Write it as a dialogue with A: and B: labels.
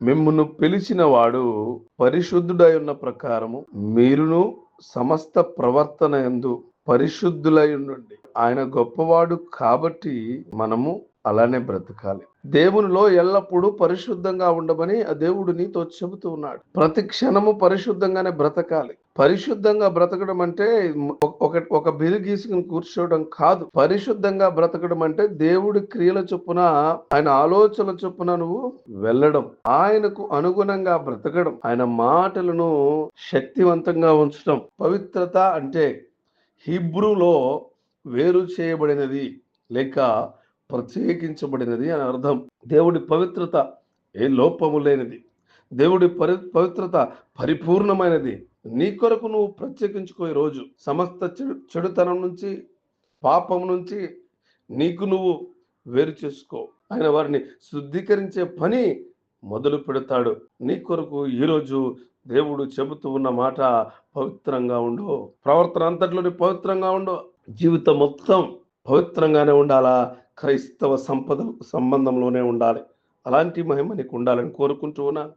A: మిమ్మును పిలిచిన వాడు పరిశుద్ధుడై ఉన్న ప్రకారము మీరును సమస్త ప్రవర్తన ఎందు పరిశుద్ధులై ఉండండి ఆయన గొప్పవాడు కాబట్టి మనము అలానే బ్రతకాలి. దేవునిలో ఎల్లప్పుడూ పరిశుద్ధంగా ఉండమని ఆ దేవుడు నీతో చెబుతూ ఉన్నాడు. ప్రతి క్షణము పరిశుద్ధంగానే బ్రతకాలి. పరిశుద్ధంగా బ్రతకడం అంటే ఒక ఒక బిరు గీసుకుని కూర్చోవడం కాదు. పరిశుద్ధంగా బ్రతకడం అంటే దేవుడి క్రియల చొప్పున ఆయన ఆలోచనల చొప్పున నువ్వు వెళ్ళడం. ఆయనకు అనుగుణంగా బ్రతకడం. ఆయన మాటలను శక్తివంతంగా ఉంచడం. పవిత్రత అంటే హిబ్రూలో వేరు చేయబడినది. లేక ప్రత్యేకించబడినది అని అర్థం. దేవుడి పవిత్రత ఏ లోపము లేనిది. దేవుడి పరి పవిత్రత పరిపూర్ణమైనది. నీ కొరకు నువ్వు ప్రత్యేకించుకో రోజు. సమస్త చెడు చెడుతనం నుంచి పాపం నుంచి నీకు నువ్వు వేరు చేసుకో. ఆయన వారిని శుద్ధీకరించే పని మొదలు పెడతాడు. నీ కొరకు ఈరోజు దేవుడు చెబుతూ ఉన్న మాట పవిత్రంగా ఉండు. ప్రవర్తన అంతట్లోని పవిత్రంగా ఉండు. జీవితం మొత్తం పవిత్రంగానే ఉండాలా? క్రైస్తవ సంపద సంబంధంలోనే ఉండాలి. అలాంటి మహిమ నీకు ఉండాలని కోరుకుంటూ ఉన్నాను.